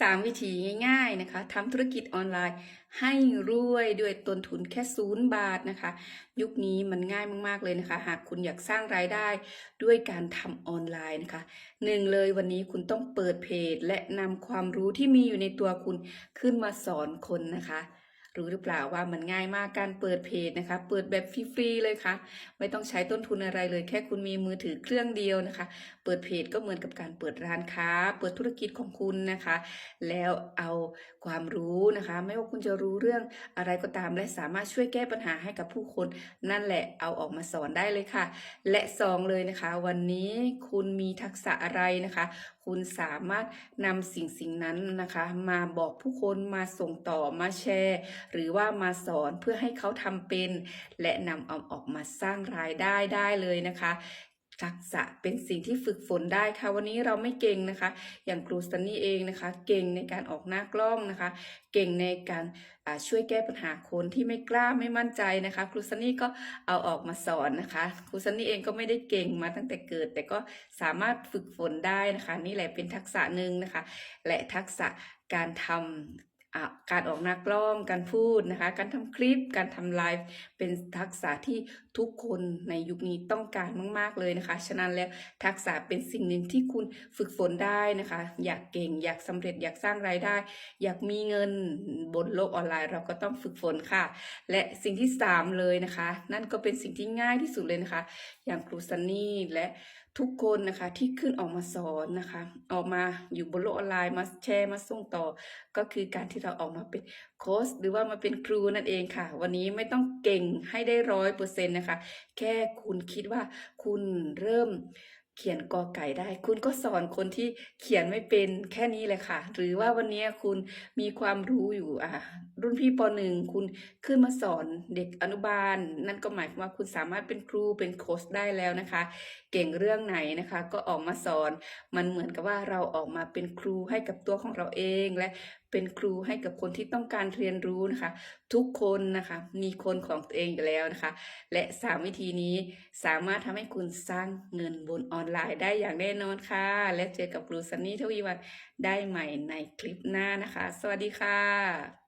3 วิธีง่ายๆนะคะทำธุรกิจออนไลน์ ให้รวยด้วยต้นทุนแค่ศูนย์บาทนะคะ ยุคนี้มันง่ายมากๆเลยนะคะ หากคุณอยากสร้างรายได้ด้วยการทำออนไลน์นะคะหนึ่งเลยวันนี้คุณต้องเปิดเพจ และนำความรู้ที่มีอยู่ในตัวคุณขึ้นมาสอนคนนะคะ รู้หรือเปล่าว่ามันง่ายมากการเปิดเพจนะคะ เปิดแบบฟรีๆเลยค่ะ ไม่ต้องใช้ต้นทุนอะไรเลย แค่คุณมีมือถือเครื่องเดียวนะคะ เปิดเพจก็เหมือนกับการเปิดร้านค้า เปิดธุรกิจของคุณนะคะ แล้วเอาความรู้นะคะ ไม่ว่าคุณจะรู้เรื่องอะไรก็ตาม และสามารถช่วยแก้ปัญหาให้กับผู้คน นั่นแหละเอาออกมาสอนได้เลยค่ะ และสองเลยนะคะ วันนี้คุณมีทักษะอะไรนะคะคุณสามารถนำสิ่งสิ่งนั้นนะคะ มาบอกผู้คนมาส่งต่อมาแชร์หรือว่ามาสอนเพื่อให้เขาทำเป็น และนำเอาออกมาสร้างรายได้ได้เลยนะคะทักษะเป็นสิ่งที่ฝึกฝนได้ค่ะวันนี้เราไม่เก่งนะคะ อย่างครูสตันนี่เองนะคะ เก่งในการออกหน้ากล้องนะคะ เก่งในการช่วยแก้ปัญหาคนที่ไม่กล้าไม่มั่นใจนะคะ ครูซันนี่ก็เอาออกมาสอนนะคะ ครูซันนี่เองก็ไม่ได้เก่งมาตั้งแต่เกิด แต่ก็สามารถฝึกฝนได้นะคะ นี่แหละเป็นทักษะหนึ่งนะคะ และทักษะการทำอ่า การออกหน้ากล้อง การพูดนะคะ การทำคลิป การทำไลฟ์ เป็นทักษะที่ทุกคนในยุคนี้ต้องการมาก ๆ เลยนะคะ ฉะนั้นแล้วทักษะเป็นสิ่งหนึ่งที่คุณฝึกฝนได้นะคะ อยากเก่ง อยากสำเร็จ อยากสร้างรายได้ อยากมีเงินบนโลกออนไลน์ เราก็ต้องฝึกฝนค่ะ และสิ่งที่สามเลยนะคะ นั่นก็เป็นสิ่งที่ง่ายที่สุดเลยนะคะ อย่างครูซันนี่และ ทุกคนนะคะที่ขึ้นออกมาสอนนะคะ ออกมาอยู่บนโลกออนไลน์มาแชร์มาส่งต่อ ก็คือการที่เราออกมาเป็นโค้ชหรือว่ามาเป็นครูนั่นเองค่ะ วันนี้ไม่ต้องเก่งให้ได้ร้อยเปอร์เซ็นต์นะคะ แค่คุณคิดว่าคุณเริ่ม เขียนกอไก่ได้ คุณก็สอนคนที่เขียนไม่เป็นแค่นี้เลยค่ะ หรือว่าวันนี้คุณมีความรู้อยู่อะรุ่นพี่ปหนึ่งคุณขึ้นมาสอนเด็กอนุบาล นั่นก็หมายความว่าคุณสามารถเป็นครูเป็นโค้ชได้แล้วนะคะ เก่งเรื่องไหนนะคะ ก็ออกมาสอน มันเหมือนกับว่าเราออกมาเป็นครูให้กับตัวของเราเองและ เป็นครูให้กับคนที่ต้องการเรียนรู้นะคะ ทุกคนนะคะมีคนของตัวเองอยู่แล้วนะคะ และ 3 วิธีนี้สามารถทำให้คุณสร้างเงินบนออนไลน์ได้อย่างแน่นอนค่ะ และเจอกับครูซันนี่ทวีวันได้ใหม่ในคลิปหน้านะคะ สวัสดีค่ะ